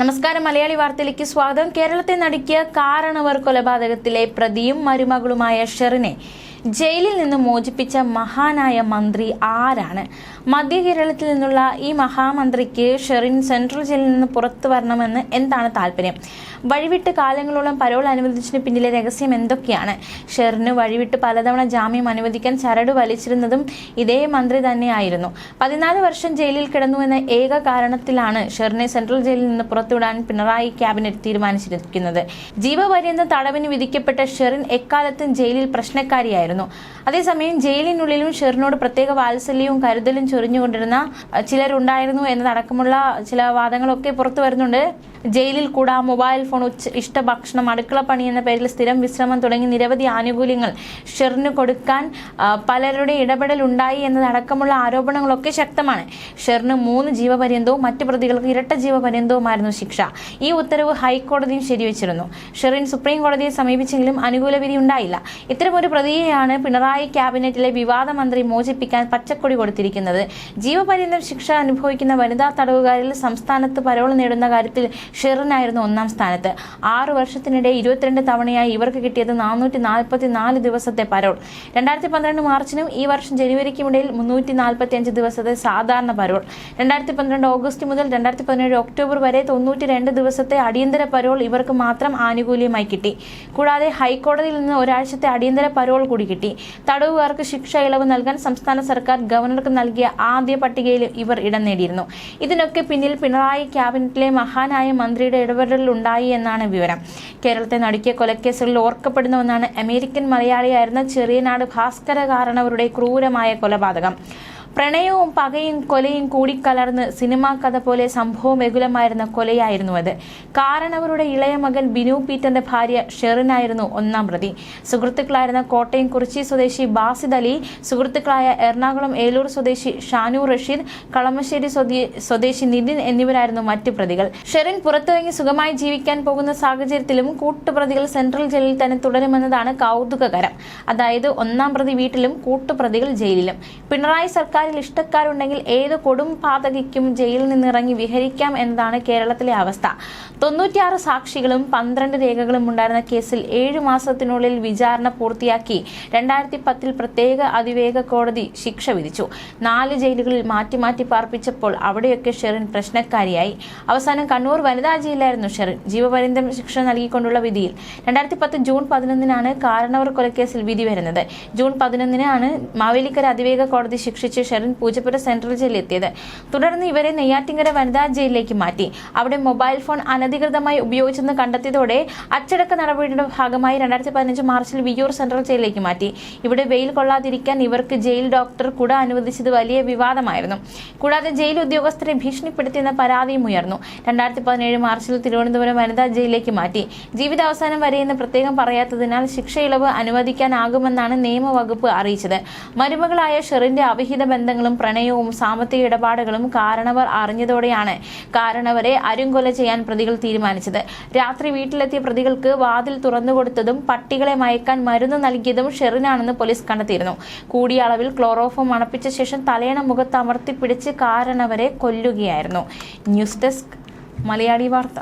നമസ്കാരം. മലയാളി വാർത്തയിലേക്ക് സ്വാഗതം. കേരളത്തെ നടുക്കിയ കാരണവർ കൊലപാതകത്തിലെ പ്രതിയും മരുമകളുമായ ഷെറിനെ ജയിലിൽ നിന്ന് മോചിപ്പിച്ച മഹാനായ മന്ത്രി ആരാണ്? മധ്യ കേരളത്തിൽ നിന്നുള്ള ഈ മഹാമന്ത്രിക്ക് ഷെറിൻ സെൻട്രൽ ജയിലിൽ നിന്ന് പുറത്തു വരണമെന്ന് എന്താണ് താല്പര്യം? വഴിവിട്ട് കാലങ്ങളോളം പരോൾ അനുവദിച്ചതിന് പിന്നിലെ രഹസ്യം എന്തൊക്കെയാണ്? ഷെറിന് വഴിവിട്ട് പലതവണ ജാമ്യം അനുവദിക്കാൻ ചരട് വലിച്ചിരുന്നതും ഇതേ മന്ത്രി തന്നെയായിരുന്നു. പതിനാല് വർഷം ജയിലിൽ കിടന്നു എന്ന ഏക കാരണത്തിലാണ് ഷെറിനെ സെൻട്രൽ ജയിലിൽ നിന്ന് പുറത്തുവിടാൻ പിണറായി ക്യാബിനറ്റ് തീരുമാനിച്ചിരിക്കുന്നത്. ജീവപര്യന്തം തടവിന് വിധിക്കപ്പെട്ട ഷെറിൻ എക്കാലത്തും ജയിലിൽ പ്രശ്നക്കാരിയായിരുന്നു. അതേസമയം ജയിലിനുള്ളിലും ഷെറിനോട് പ്രത്യേക വാത്സല്യവും കരുതലും ചൊരിഞ്ഞുകൊണ്ടിരുന്ന ചിലരുണ്ടായിരുന്നു എന്നതടക്കമുള്ള ചില വാദങ്ങളൊക്കെ പുറത്തു വരുന്നുണ്ട്. ജയിലിൽ കൂടാ മൊബൈൽ ഫോൺ ഉച്ച ഇഷ്ട ഭക്ഷണം അടുക്കള പണി എന്ന പേരിൽ സ്ഥിരം വിശ്രമം തുടങ്ങി നിരവധി ആനുകൂല്യങ്ങൾ ഷെറിന് കൊടുക്കാൻ പലരുടെ ഇടപെടൽ ഉണ്ടായി എന്നതടക്കമുള്ള ആരോപണങ്ങളൊക്കെ ശക്തമാണ്. ഷെറിന് മൂന്ന് ജീവപര്യന്തവും മറ്റ് പ്രതികൾക്ക് ഇരട്ട ജീവപര്യന്തവുമായിരുന്നു ശിക്ഷ. ഈ ഉത്തരവ് ഹൈക്കോടതിയും ശരിവച്ചിരുന്നു. ഷെറിൻ സുപ്രീം കോടതിയെ സമീപിച്ചെങ്കിലും അനുകൂല വിധി ഉണ്ടായില്ല. ഇത്തരമൊരു പ്രതിയെയാണ് പിണറായി ക്യാബിനറ്റിലെ വിവാദ മന്ത്രി മോചിപ്പിക്കാൻ പച്ചക്കൊടി കൊടുത്തിരിക്കുന്നത്. ജീവപര്യന്തം ശിക്ഷ അനുഭവിക്കുന്ന വനിതാ തടവുകാരിൽ സംസ്ഥാനത്ത് പരോൾ നേടുന്ന കാര്യത്തിൽ ഷെറിനായിരുന്നു ഒന്നാം സ്ഥാനത്ത്. ആറു വർഷത്തിനിടെ ഇരുപത്തിരണ്ട് തവണയായി ഇവർക്ക് കിട്ടിയത് നാനൂറ്റി നാൽപ്പത്തി നാല് ദിവസത്തെ പരോൾ. രണ്ടായിരത്തി പന്ത്രണ്ട് മാർച്ചിനും ഈ വർഷം ജനുവരിക്കുമിടയിൽ മുന്നൂറ്റി നാൽപ്പത്തി അഞ്ച് ദിവസത്തെ സാധാരണ പരോൾ. രണ്ടായിരത്തി പന്ത്രണ്ട് ഓഗസ്റ്റ് മുതൽ രണ്ടായിരത്തി പതിനേഴ് ഒക്ടോബർ വരെ തൊണ്ണൂറ്റി രണ്ട് ദിവസത്തെ അടിയന്തര പരോൾ ഇവർക്ക് മാത്രം ആനുകൂല്യമായി കിട്ടി. കൂടാതെ ഹൈക്കോടതിയിൽ നിന്ന് ഒരാഴ്ചത്തെ അടിയന്തര പരോൾ കൂടി കിട്ടി. തടവുകാർക്ക് ശിക്ഷ ഇളവ് നൽകാൻ സംസ്ഥാന സർക്കാർ ഗവർണർക്ക് നൽകിയ ആദ്യ പട്ടികയിൽ ഇവർ ഇടം നേടിയിരുന്നു. ഇതിനൊക്കെ പിന്നിൽ പിണറായി ക്യാബിനറ്റിലെ മഹാനായ മന്ത്രിയുടെ ഇടപെടലുണ്ടായി എന്നാണ് വിവരം. കേരളത്തെ നടുക്കിയ കൊലക്കേസുകളിൽ ഓർക്കപ്പെടുന്ന ഒന്നാണ് അമേരിക്കൻ മലയാളിയായിരുന്ന ചെറിയനാട് ഭാസ്കര കാരണവരുടെ ക്രൂരമായ കൊലപാതകം. പ്രണയവും പകയും കൊലയും കൂടിക്കലർന്ന് സിനിമാ കഥ പോലെ സംഭവം സംഭവമെകുലമായിരുന്ന കൊലയായിരുന്നു അത്. കാരണവരുടെ ഇളയ മകൻ ബിനു പീറ്റന്റെ ഭാര്യ ഷെറിനായിരുന്നു ഒന്നാം പ്രതി. സുഹൃത്തുക്കളായിരുന്ന കോട്ടയം കുറിച്ചി സ്വദേശി ബാസിദ് അലി സുഹൃത്തുക്കളായ എറണാകുളം ഏലൂർ സ്വദേശി ഷാനു റഷീദ് കളമശ്ശേരി സ്വദേ- സ്വദേശി നിതിൻ എന്നിവരായിരുന്നു മറ്റു പ്രതികൾ. ഷെറിൻ പുറത്തിറങ്ങി സുഖമായി ജീവിക്കാൻ പോകുന്ന സാഹചര്യത്തിലും കൂട്ടുപ്രതികൾ സെൻട്രൽ ജയിലിൽ തന്നെ തുടരുമെന്നതാണ് കൗതുകകരം. അതായത് ഒന്നാം പ്രതി വീട്ടിലും കൂട്ടുപ്രതികൾ ജയിലിലും. പിണറായി സർക്കാരിൽ ഇഷ്ടക്കാരുണ്ടെങ്കിൽ ഏത് കൊടും പാതകിക്കും ജയിലിൽ നിന്നിറങ്ങി വിഹരിക്കാം എന്നതാണ് കേരളത്തിലെ അവസ്ഥ. തൊണ്ണൂറ്റിയാറ് സാക്ഷികളും പന്ത്രണ്ട് രേഖകളും ഉണ്ടായിരുന്ന കേസിൽ ഏഴു മാസത്തിനുള്ളിൽ വിചാരണ പൂർത്തിയാക്കി രണ്ടായിരത്തി പത്തിൽ പ്രത്യേക അതിവേഗ കോടതി ശിക്ഷ വിധിച്ചു. നാല് ജയിലുകളിൽ മാറ്റി മാറ്റി പാർപ്പിച്ചപ്പോൾ അവിടെയൊക്കെ ഷെറിൻ പ്രശ്നക്കാരിയായി. അവസാനം കണ്ണൂർ വനിതാ ജയിലായിരുന്നു ഷെറിൻ. ജീവപര്യന്തം ശിക്ഷ നൽകിക്കൊണ്ടുള്ള വിധിയിൽ രണ്ടായിരത്തി പത്ത് ജൂൺ പതിനൊന്നിനാണ് കാരണവർ കൊലക്കേസിൽ വിധി വരുന്നത്. ജൂൺ പതിനൊന്നിനാണ് മാവേലിക്കര അതിവേഗ കോടതി ശിക്ഷിച്ച് ഷെറിൻ പൂജപ്പുര സെൻട്രൽ ജയിലിൽ എത്തിയത് തുടർന്ന് ഇവരെ നെയ്യാറ്റിങ്കര വനിതാ ജയിലിലേക്ക് മാറ്റി. അവിടെ മൊബൈൽ ഫോൺ അനധികൃതമായി ഉപയോഗിച്ചെന്ന് കണ്ടെത്തിയതോടെ അച്ചടക്ക നടപടിയുടെ ഭാഗമായി രണ്ടായിരത്തി പതിനഞ്ച് മാർച്ചിൽ വിയൂർ സെൻട്രൽ ജയിലിലേക്ക് മാറ്റി. ഇവിടെ വെയിൽ കൊള്ളാതിരിക്കാൻ ഇവർക്ക് ജയിൽ ഡോക്ടർ കുട അനുവദിച്ചത് വലിയ വിവാദമായിരുന്നു. കൂടാതെ ജയിൽ ഉദ്യോഗസ്ഥരെ ഭീഷണിപ്പെടുത്തിയെന്ന പരാതിയും ഉയർന്നു. രണ്ടായിരത്തി പതിനേഴ് മാർച്ചിൽ തിരുവനന്തപുരം വനിതാ ജയിലിലേക്ക് മാറ്റി. ജീവിതാവസാനം വരെയെന്ന് പ്രത്യേകം പറയാത്തതിനാൽ ശിക്ഷ ഇളവ് അനുവദിക്കാനാകുമെന്നാണ് നിയമവകുപ്പ് അറിയിച്ചത്. മരുമകളായ ഷെറിന്റെ അവിഹിത ബന്ധങ്ങളും പ്രണയവും സാമ്പത്തിക ഇടപാടുകളും കാരണവർ അറിഞ്ഞതോടെയാണ് കാരണവരെ അരുംകൊല ചെയ്യാൻ പ്രതികൾ തീരുമാനിച്ചത്. രാത്രി വീട്ടിലെത്തിയ പ്രതികൾക്ക് വാതിൽ തുറന്നുകൊടുത്തതും പട്ടികളെ മയക്കാൻ മരുന്ന് നൽകിയതും ഷെറിനാണെന്ന് പോലീസ് കണ്ടെത്തിയിരുന്നു. കൂടിയ അളവിൽ ക്ലോറോഫോം അണപ്പിച്ച ശേഷം തലയണ മുഖത്ത് അമർത്തിപ്പിടിച്ച് കാരണവരെ കൊല്ലുകയായിരുന്നു. ന്യൂസ് ഡെസ്ക് മലയാളി വാർത്ത.